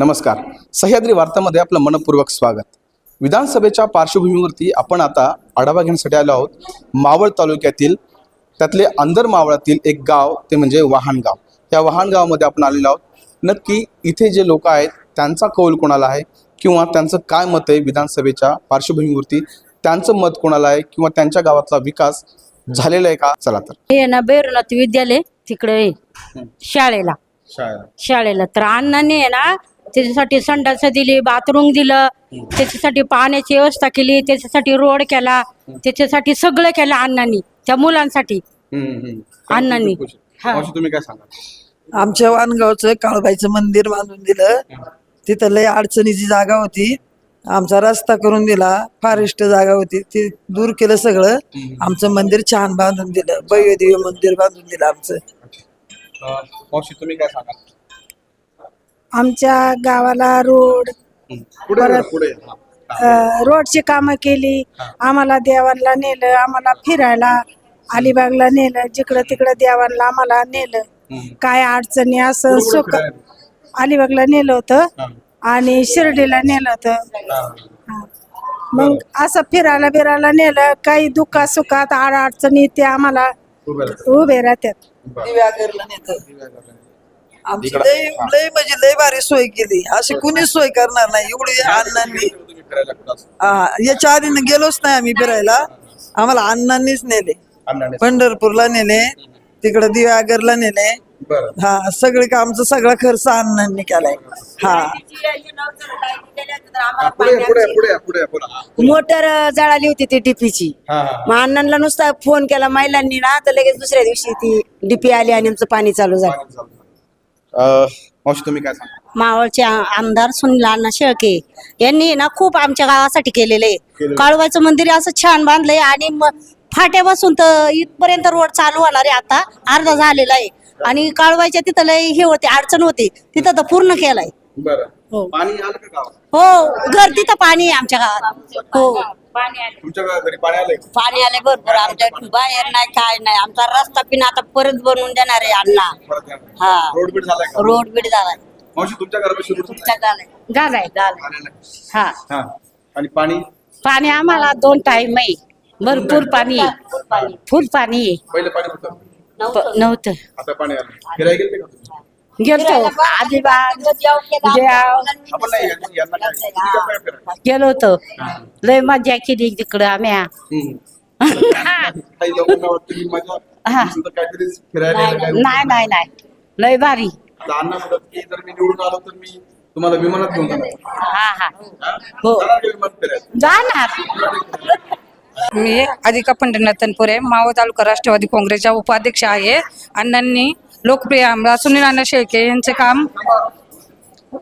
नमस्कार. सह्याद्री वार्तामध्ये आपलं मनपूर्वक स्वागत. विधानसभेच्या पार्श्वभूमीवरती आपण आता आढावा घेण्यासाठी आलो आहोत. मावळ तालुक्यातील त्यातले अंदर मावळातील एक गाव ते म्हणजे वाहनगाव. या वाहनगावामध्ये आपण आलेलो आहोत. नक्की इथे जे लोक आहेत त्यांचा कौल कोणाला आहे? किंवा त्यांचं काय मत आहे विधानसभेच्या पार्श्वभूमीवरती? त्यांचं मत कोणाला आहे? किंवा त्यांच्या गावातला विकास झालेला आहे का? चला तर. हे ना भैरवनाथ विद्यालय तिकडे आहे. शाळेला. शाळेला. तर अण्णांनी आहे ना त्याच्यासाठी संडास दिली बाथरूम दिलं त्याच्यासाठी पाण्याची व्यवस्था केली त्याच्यासाठी रोड केला त्याच्यासाठी सगळं केलं अण्णांनी त्या मुलांसाठी. अण्णांनी. हा. मावशी, तुम्ही काय सांगा आमच्या वानगावचं काळबाईचं मंदिर बांधून दिलं. तिथं लय अडचणीची जागा होती. आमचा रस्ता करून दिला फॉरेस्ट जागा होती. ती दूर केलं सगळं. आमचं मंदिर छान बांधून दिलं. भव्य दिव्य मंदिर बांधून दिलं आमचं. मावशी तुम्ही काय सांगा आमच्या गावाला रोड पुढे जरा, पुढे हा. अ, रोडची कामं केली. आम्हाला देवांना नेलं आम्हाला फिरायला अलिबागला नेलं जिकडं तिकडं देवांना आम्हाला नेलं. काय अडचणी असं सुख अलिबागला नेलं होतं आणि शिर्डीला नेलं होतं. हा. मग असं फिरायला बिरायला नेलं काही दुःखात सुखात आड अडचणी ते आम्हाला उभे राहा. उभे राहतात. दिव्यागरला नेतं आमची लय लय म्हणजे लय भारी सोय केली. अशी कुणीच सोय करणार नाही. एवढी अण्णांनी तुम्ही फिरायला कुठं असं? हा, याच्या आधी गेलोच नाही आम्ही फिरायला. आम्हाला अण्णांनीच नेले. अण्णाने पंढरपूरला नेले. तिकडे दिव्यागरला नेले. बरं. हा सगळे कामचा सगळा खर्च अण्णांनी केलाय. हा. पुढे पुढे पुढे पुढे बोला. मोटर जळाली होती ती डीपीची. हा. हा मग अण्णांना नुसता फोन केला महिलांनी ना तर लगेच दुसऱ्या दिवशी ती डीपी आली आणि आमचं पाणी चालू झालं. मावशी तुम्ही काय सांगा मावळचे आ- आमदार सुनील अण्णा शेळके यांनी ना खूप आमच्या गावासाठी केलेलं. आहे मंदिर असं छान बांधलंय आणि म- फाट्यापासून तर इथपर्यंत रोड चालू होणार आहे आता. अर्धा झालेला आहे. आणि काळवायच्या तिथं लय हे होते अडचण होती. तिथं तर पूर्ण केलाय. बरं. हो. पाणी आलं का गावात? हो गर्दी तर पाणी आहे आमच्या गावात. हो. पाणी आले. तुमच्या गा- घरी पाणी आलंय पाणी आले भरपूर. आमच्या बाहेर नाही काय नाही. आमचा रस्ता पिन आता परत बनवून देणार आहे अण्णा. परत या. हा. रोड बीट झालाय का? रोड बीड झालाय. मावशी तुमच्या घरापाशी रोड झालाय? झालाय झालाय. झालाय. आलेलं आहे. हा. हा. आणि पाणी? पाणी आम्हाला दोन टाइम आहे. भरपूर पाणी आहे. फुल पाणी आहे. पहिलं पाणी होतं प- नव्हतं. आता पाणी आलं. फिरायला गेलते का तुम्ही? गेलतो. अलिबाग देव आपण नाही यांना- यांना काय- तुम्ही कसं काय फिरायला? गेलो होतो. लय मजा केली तिकडं आम्ही. हम्म. काही लोकांना वाटतं की माझ्या हा. मी सुद्धा काहीतरी फिरायला नाही गेलं काय नाही. नाही नाही लय भारी. आता अण्णा म्हणतात की जर मी निवडून आलो तर मी तुम्हाला विमानात घेऊन जाणार. हा हा. हा? हो. जाणार का विमानात फिरायला. जाणार. मी अधिका पंढरनाथ तनपुरे मावळ तालुका राष्ट्रवादी काँग्रेसच्या उपाध्यक्ष आहे. अण्णांनी लोकप्रिय आमदार सुनील अण्णा शेळके यांचे काम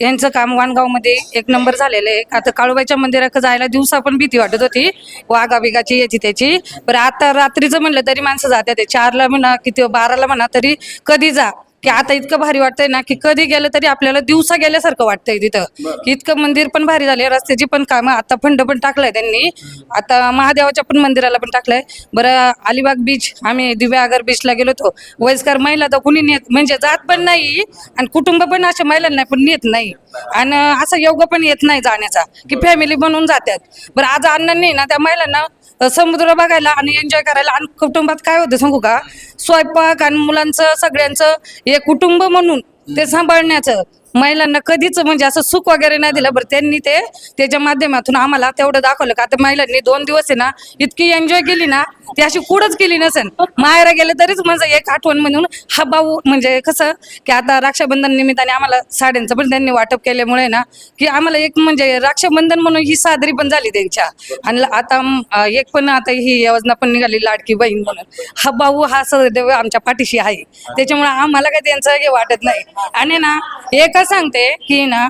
यांचं काम वाणगावमध्ये एक नंबर झालेलं आहे. आता काळूबाईच्या मंदिरात जायला दिवसा पण भीती वाटत होती. वाघा बिगाची याची त्याची. पण आता रात्रीचं म्हणलं तरी माणसं जातात ते चारला म्हणा किती बाराला म्हणा तरी कधी जा. की आता इतकं भारी वाटतंय ना की कधी गेलं तरी आपल्याला दिवसा गेल्यासारखं वाटतंय तिथं. की इतकं मंदिर पण भारी झाले रस्त्याची पण कामं आता फंड पण टाकलंय त्यांनी. आता महादेवाच्या पण मंदिराला पण टाकलंय. बरं अलिबाग बीच आम्ही दिव्यागर बीचला गेलो होतो. वयस्कर महिला तर कुणी नेत म्हणजे जात पण नाही आणि कुटुंब पण अशा महिलांना पण नेत नाही. आणि असं योग्य पण येत नाही जाण्याचा की फॅमिली बनवून जातात बरं आज अण्णांनी ना त्या महिलांना समुद्र बघायला आणि एन्जॉय करायला आणि कुटुंबात काय होतं सांगू का? स्वयंपाक आणि मुलांचं सगळ्यांचं हे कुटुंब म्हणून ते सांभाळण्याचं. महिलांना कधीच म्हणजे असं सुख वगैरे नाही दिलं. बरं त्यांनी ते त्याच्या माध्यमातून आम्हाला तेवढं दाखवलं का? आता महिलांनी दोन दिवस आहे ना इतकी एन्जॉय केली ना ती अशी कुठंच केली नसेल. माहेरा गेले तरीच म्हणजे एक आठवण म्हणून हा भाऊ म्हणजे कसं की आता रक्षाबंधन निमित्ताने आम्हाला साड्यांचं पण त्यांनी वाटप केल्यामुळे ना की आम्हाला एक म्हणजे रक्षाबंधन म्हणून ही सादरी पण झाली त्यांच्या. आणि आता एक पण आता ही योजना पण निघाली लाडकी बहीण म्हणून. हा भाऊ हा सदैव आमच्या पाठीशी आहे. त्याच्यामुळे आम्हाला काही त्यांचं हे वाटत नाही. आणि ना एकच सांगते की ना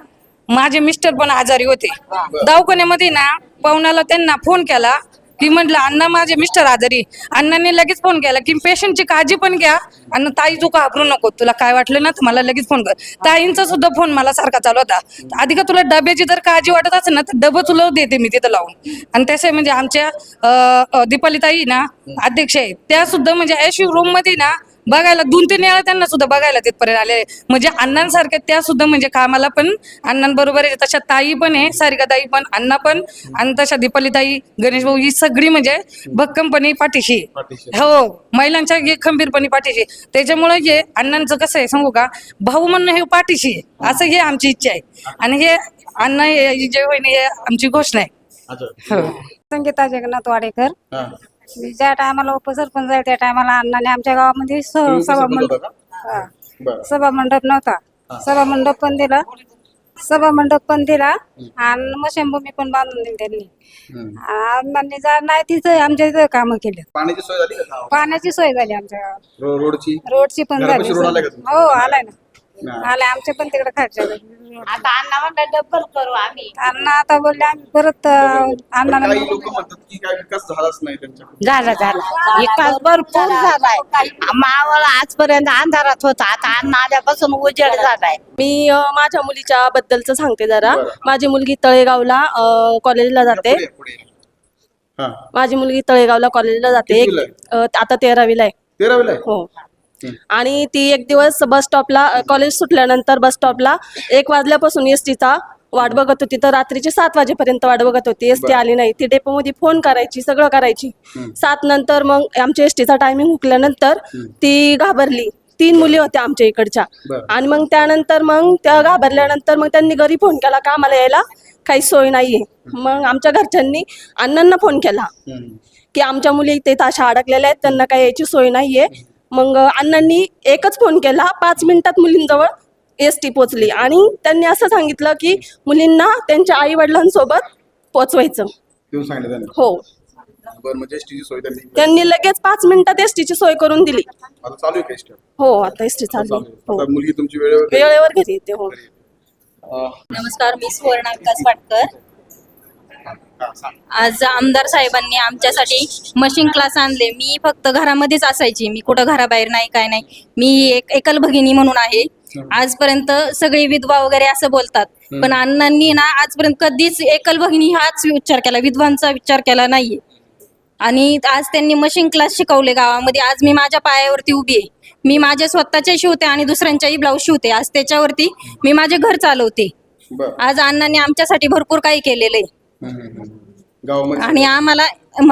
माझे मिस्टर पण आजारी होते. दवाखान्यामध्ये ना पवनाला त्यांना फोन केला की म्हटलं अण्णा माझे मिस्टर आजारी अण्णांनी लगेच फोन केला की पेशंटची काळजी पण घ्या आणि ताई तू घाबरू नको? तुला काय वाटलं ना मला लगेच फोन कर. ताईंचा सुद्धा फोन मला सारखा चालू होता. आधी का तुला डब्याची जर काळजी वाटत असेल ना तर डबं तुला देते मी तिथं लावून. आणि तसे म्हणजे आमच्या दीपाली ताई ना अध्यक्ष आहे त्या सुद्धा म्हणजे ऐशी रूममध्ये ना बघायला दोन तीन वेळा त्यांना सुद्धा बघायला तिथपर्यंत आले म्हणजे अण्णांसारखे त्या सुद्धा म्हणजे कामाला पण अण्णांबरोबर आहे तशा ताई पण आहे सारिका ताई पण अण्णा पण आणि तशा दीपाली ताई गणेश भाऊ ही सगळी म्हणजे भक्कमपणे पाठीशी. हो महिलांच्या खंबीरपणे पाठीशी. त्याच्यामुळे हे अण्णांचं कसं आहे सांगू का? भाऊ म्हणणं हे पाठीशी आहे. असं हे आमची इच्छा आहे. आणि हे अण्णा हे जे होईन हे आमची घोषणा आहे. अच्छा. हो. संगीता जगन्नाथ वाडेकर. ज्या टायमाला उपसरपंच आहे त्या टायमाला अण्णाने आमच्या गावामध्ये स- तुम्ही सभा उपसरपंच मंडप होता का? हा. बरं. सभा मंडप नव्हता. सभा मंडप पण दिला. सभा मंडप पण दिला. आणि मशनभूमी पण बांधून दिली त्यांनी. हम्म. अण्णांनी जा नाही तिथं आमच्या इथं कामं केली पाण्याची सोय झाली का? गावात? पाण्याची सोय झाली आमच्या गावात. रो- रोडची? रोडची पण झाली. घरापाशी रोड आलाय का तुमच्या? हो आलाय ना. हा. आलाय आमच्या पण तिकडे खायच्या आता अण्णा म्हणलं डबल करू आम्ही. अण्णा आता बोलले आम्ही परत अं, पण अण्णाला काही लोक म्हणतात की काय विकास झालाच नाही त्यांच्याकडे झाला झाला. विकास भरपूर झालाय. मावळ आजपर्यंत अंधारात होता. आता अण्णा आल्यापासून उजेड झालाय. मी अ, माझ्या मुलीच्या बद्दलच सांगते जरा. बरं. माझी मुलगी तळेगावला अ, कॉलेजला जाते. पुढे पुढे? हा. माझी मुलगी तळेगावला कॉलेजला जाते. कितवीला आहे? अ, आता तेरावीला आहे. तेरावीला आहे? हो. आणि ती एक दिवस बस स्टॉपला कॉलेज सुटल्यानंतर बस स्टॉपला एक वाजल्यापासून एस टीचा वाट बघत होती. तर रात्रीचे सात वाजेपर्यंत वाट बघत होती. एस टी आली नाही. ती डेपोमध्ये फोन करायची सगळं करायची. सात नंतर मग आमच्या एस टीचा टायमिंग हुकल्यानंतर ती घाबरली. तीन मुली होत्या आमच्या इकडच्या. आणि मग त्यानंतर मग त्या घाबरल्यानंतर मग त्यांनी घरी फोन केला. का आम्हाला यायला? काही सोय नाहीये. मग आमच्या घरच्यांनी अण्णांना फोन केला. की आमच्या मुली इथे अशा अडकलेल्या आहेत. त्यांना काही यायची सोय नाहीये. मग अण्णांनी एकच फोन केला. पाच मिनिटात मुलींजवळ एस टी पोचली आणि त्यांनी असं सांगितलं की मुलींना त्यांच्या आई वडिलांसोबत पोचवायचं देऊन सांगितलं त्यांनी. हो. बरं म्हणजे एसटीची सोय त्यांनी त्यांनी लगेच पाच मिनिटात एस ची सोय करून दिली. आता चालू आहे का एसटी हो आता एस टी चालू आहे. हो. आता मुलगी तुमची वेळेवर वेळेवर घरी येते हो. अं, नमस्कार मी सुवर्णा विकास पाटकर. आज आमदार साहेबांनी आमच्यासाठी मशीन क्लास आणले. मी फक्त घरामध्येच असायची. मी कुठं घराबाहेर नाही काय नाही. मी एक एकल भगिनी म्हणून आहे. आजपर्यंत सगळी विधवा वगैरे असं बोलतात. पण अण्णांनी ना आजपर्यंत कधीच एकल भगिनी हाच विचार केला. विधवांचा विचार केला नाहीये. आणि आज त्यांनी मशीन क्लास शिकवले गावामध्ये. आज मी माझ्या पायावरती उभी आहे. मी माझ्या स्वतःच्या शिवते आणि दुसऱ्यांच्याही ब्लाऊज शिवते. आज त्याच्यावरती मी माझे घर चालवते. आज अण्णांनी आमच्यासाठी भरपूर काही केलेलं आहे. गावामध्ये आणि आम्हाला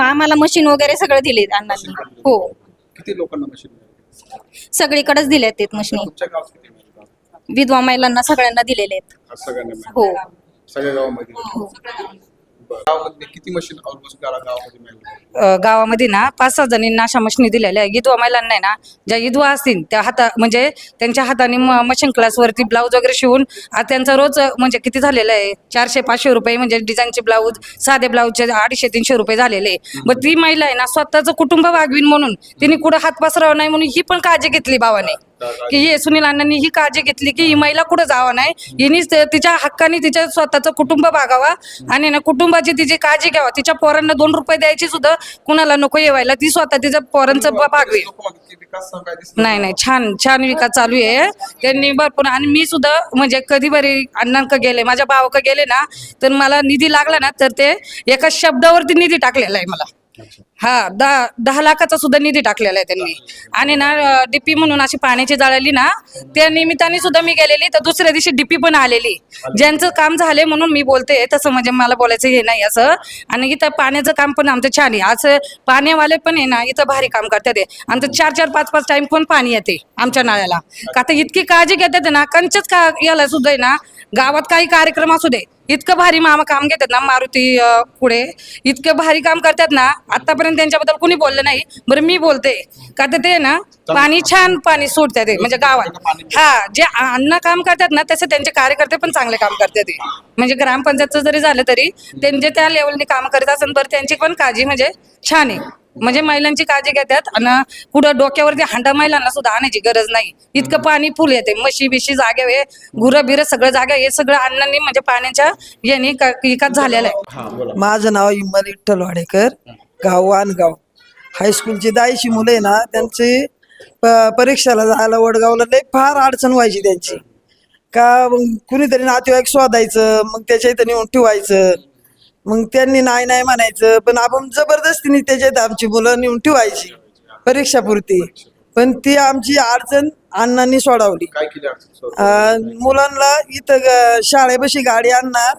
आम्हाला मशीन वगैरे सगळं दिले अण्णांनी. हो. किती लोकांना मशीन सगळीकडेच दिले आहेत मशीनी तुमच्या गावात किती मशीन आहेत? विधवा महिलांना सगळ्यांना दिलेले आहेत. आज सगळ्यांना मिळालं. हो. सगळ्या गावामध्ये. बरं. गावामध्ये किती मशीन ऑलमोस्ट गावामध्ये मिळाली अ, गावामध्ये ना पाच सहा जणींना अशा मशिनी दिलेल्या आहे विधवा महिलांना आहे ना ज्या विधवा असतील त्या हाता म्हणजे त्यांच्या हाताने म- मशीन क्लासवरती ब्लाऊज वगैरे शिवून आज त्यांचा रोज अ, म्हणजे किती झालेलं आहे? चारशे पाचशे रुपये म्हणजे डिझाईनचे ब्लाऊज साधे ब्लाऊजचे अडीचशे तीनशे रुपये झालेले आहे. मग ती महिला आहे ना स्वतःचं कुटुंब वागवीन म्हणून तिने कुठं हात पसरावा नाही म्हणून ही पण काळजी घेतली भावाने. की हे सुनील अण्णांनी ही काळजी घेतली की ही महिला कुठं जावं नाही? हिनीच तिच्या हक्काने तिच्या स्वतःचं कुटुंब भागावा आणि ना कुटुंबाची तिची काळजी घ्यावा. तिच्या पोरांना दोन रुपये द्यायची सुद्धा कुणाला नको येवायला ती स्वतः तिच्या पोरांचं भागवी. नाही नाही. छान छान विकास चालू आहे. त्यांनी भरपूर आणि मी सुद्धा म्हणजे कधी बरी अण्णांक गेले माझ्या भावाक गेले ना तर मला निधी लागला ना तर ते एका शब्दावरती निधी टाकलेला आहे मला. हा दहा दहा लाखाचा सुद्धा निधी टाकलेला आहे त्यांनी. आणि ना डीपी म्हणून अशी पाण्याची जाळली ना त्या निमित्ताने सुद्धा मी गेलेली. तर दुसऱ्या दिवशी डीपी पण आलेली. ज्यांचं काम झाले म्हणून मी बोलते तसं म्हणजे मला बोलायचं हे नाही असं. आणि इथं पाण्याचं काम पण आमचं छान आहे. असं पाण्यावाले पण आहे ना इथं भारी काम करतात आमचं चार चार पाच पाच टाइम पण पाणी येते आमच्या नळ्याला का तर इतकी काळजी घेतात ना कंचच का याला सुद्धा आहे ना गावात काही कार्यक्रम असू दे. इतकं भारी मामा काम घेतात ना मारुती पुढे. इतकं भारी काम करतात ना आतापर्यंत त्यांच्याबद्दल कुणी बोललं नाही. बरं मी बोलते. का तर ते ना पाणी छान पाणी सोडतात ते म्हणजे गावात. हा जे अन्न काम करतात ना तसे त्यांचे कार्यकर्ते पण चांगले काम करतात ते. म्हणजे ग्रामपंचायतचं जरी झालं तरी त्यांचे त्या लेवलने काम करत असेल तर त्यांची पण काळजी म्हणजे छान आहे. म्हणजे महिलांची काळजी घेतात आणि पुढं डोक्यावरती हांडा महिलांना सुद्धा आणायची गरज नाही. इतकं पाणी फुल येते. म्हशी बिशी जागे हे गुरं बिरं सगळं जागा हे सगळं अन्नांनी म्हणजे पाण्याच्या याने विकास झालेला आहे. माझं नाव इम्मल विठ्ठल वाडेकर. गाव वानगाव. हायस्कूलची दाईची मुलं आहे ना त्यांची प- परीक्षेला जायला वडगावला लय फार अडचण व्हायची त्यांची. का मग कुणीतरी नातेवाईक शोधायचं मग त्याच्या इथं नेऊन ठेवायचं. मग त्यांनी नाही नाही म्हणायचं पण आपण जबरदस्तीने त्याच्यात आमची मुलं नेऊन ठेवायची परीक्षापुरती. पण ती आमची अडचण अण्णांनी सोडवली. काय केली अडचण सर? अं, मुलांना इथं ग- शाळेपाशी गाडी आणणार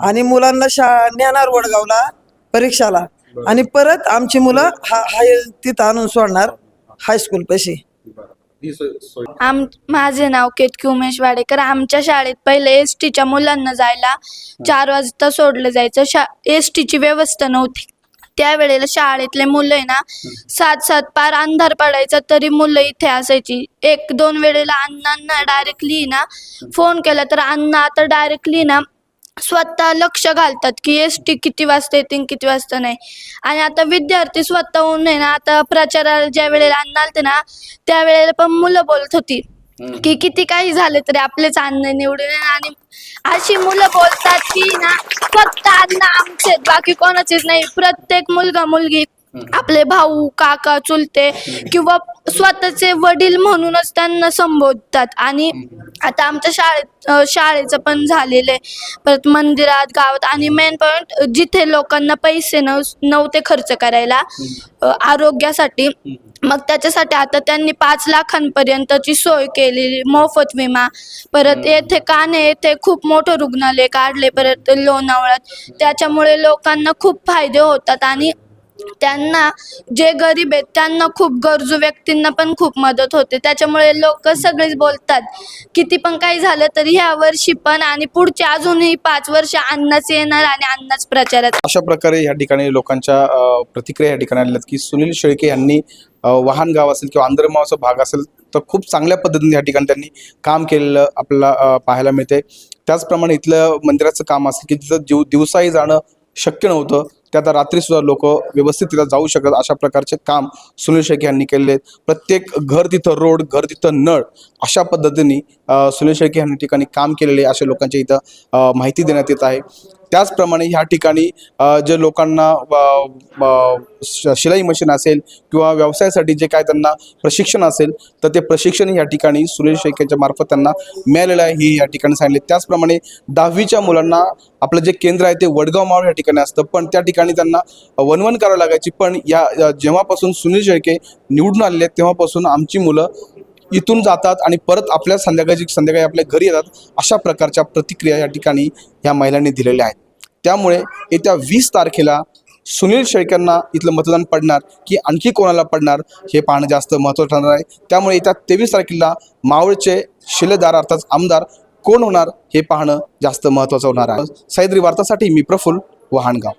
आणि मुलांना शा नेणार वडगावला परीक्षाला. आणि परत आमची मुलं हा हाय तिथं आणून सोडणार हायस्कूल सोय आम माझे नाव केतकी उमेश वाडेकर. आमच्या शाळेत पहिले एस टीच्या मुलांना जायला चार वाजता सोडलं जायचं. शा एस टीची व्यवस्था नव्हती. त्यावेळेला शाळेतले मुलं आहे ना सात सात पार अंधार पडायचा तरी मुलं इथे असायची. एक दोन वेळेला अण्णांना डायरेक्टली ना फोन केला तर अण्णा आता डायरेक्टली ना स्वतः लक्ष घालतात की एस टी किती वाजता येतील किती वाजता नाही. आणि आता विद्यार्थी स्वतःहून आहे ना आता प्रचाराला ज्या वेळेला अण्णा आलते ना त्यावेळेला पण मुलं बोलत होती. की किती काही झाले तरी आपलेच अन्न निवडून आणि अशी मुलं बोलतात की ना फक्त अन्न आमचे बाकी कोणाचेच नाही. प्रत्येक मुलगा मुलगी आपले भाऊ काका चुलते किंवा स्वतःचे वडील म्हणूनच त्यांना संबोधतात. आणि आता आमच्या शाळेत शाळेचं पण झालेलं आहे. परत मंदिरात गावात आणि मेन पॉईंट जिथे लोकांना पैसे नव नव्हते खर्च करायला आरोग्यासाठी मग त्याच्यासाठी आता त्यांनी पाच लाखांपर्यंतची सोय केलेली मोफत विमा. परत येथे काने येथे खूप मोठं रुग्णालय काढले परत लोणावळ्यात. त्याच्यामुळे लोकांना खूप फायदे होतात आणि त्यांना जे गरीब आहेत त्यांना खूप गरजू व्यक्तींना पण खूप मदत होते. त्याच्यामुळे लोक सगळेच बोलतात किती पण काही झालं तरी ह्या वर्षी पण आणि पुढच्या अजूनही पाच वर्ष अन्नाच येणार आणि अन्नाच प्रचारात अशा प्रकारे या ठिकाणी लोकांच्या प्रतिक्रिया या ठिकाणी आल्या की सुनील शेळके यांनी वाहन गाव असेल किंवा आंध्रमावाचा भाग असेल तर खूप चांगल्या पद्धतीने या ठिकाणी त्यांनी काम केलेलं आपल्याला पाहायला मिळते त्याचप्रमाणे इथलं मंदिराचं काम असेल की तिथं दिव दिवसाही जाणं शक्य नव्हतं. त्यात रात्रीसुद्धा रात्री सुद्धा लोक व्यवस्थित तिथं जाऊ शकत अशा प्रकारचे काम सुनील शेळके यांनी केलेले आहेत प्रत्येक घर तिथं रोड घर तिथं नळ अशा पद्धतीने सुनील शेळके यांनी ठिकाणी काम केलेले आहे अशा लोकांच्या इथं माहिती देण्यात येत आहे. त्याचप्रमाणे ह्या ठिकाणी जे लोकांना श- शिलाई मशीन असेल किंवा व्यवसायासाठी जे काय त्यांना प्रशिक्षण असेल तर ते प्रशिक्षण या ठिकाणी सुनील शेळकेच्या मार्फत त्यांना मिळालेलं आहे. हे या ठिकाणी सांगितले. त्याचप्रमाणे दहावीच्या मुलांना आपलं जे केंद्र आहे ते वडगाव मावळ या ठिकाणी असतं. पण त्या ठिकाणी त्यांना वनवन करावं लागायची. पण या या- जेव्हापासून सुनील शेळके निवडून आलेले आहेत तेव्हापासून आमची मुलं इथून जातात आणि परत आपल्या संध्याकाळची संध्याकाळी आपल्या घरी येतात अशा प्रकारच्या प्रतिक्रिया या ठिकाणी ह्या महिलांनी दिलेल्या आहेत. त्यामुळे येत्या वीस तारखेला सुनील शेळक्यांना इथलं मतदान पडणार की आणखी कोणाला पडणार हे पाहणं जास्त महत्त्वाचं ठरणार आहे. त्यामुळे येत्या तेवीस तारखेला मावळचे शिलेदार अर्थात आमदार कोण होणार हे पाहणं जास्त महत्त्वाचं होणार आहे. सह्याद्री वार्तासाठी मी प्रफुल्ल वहाणगाव.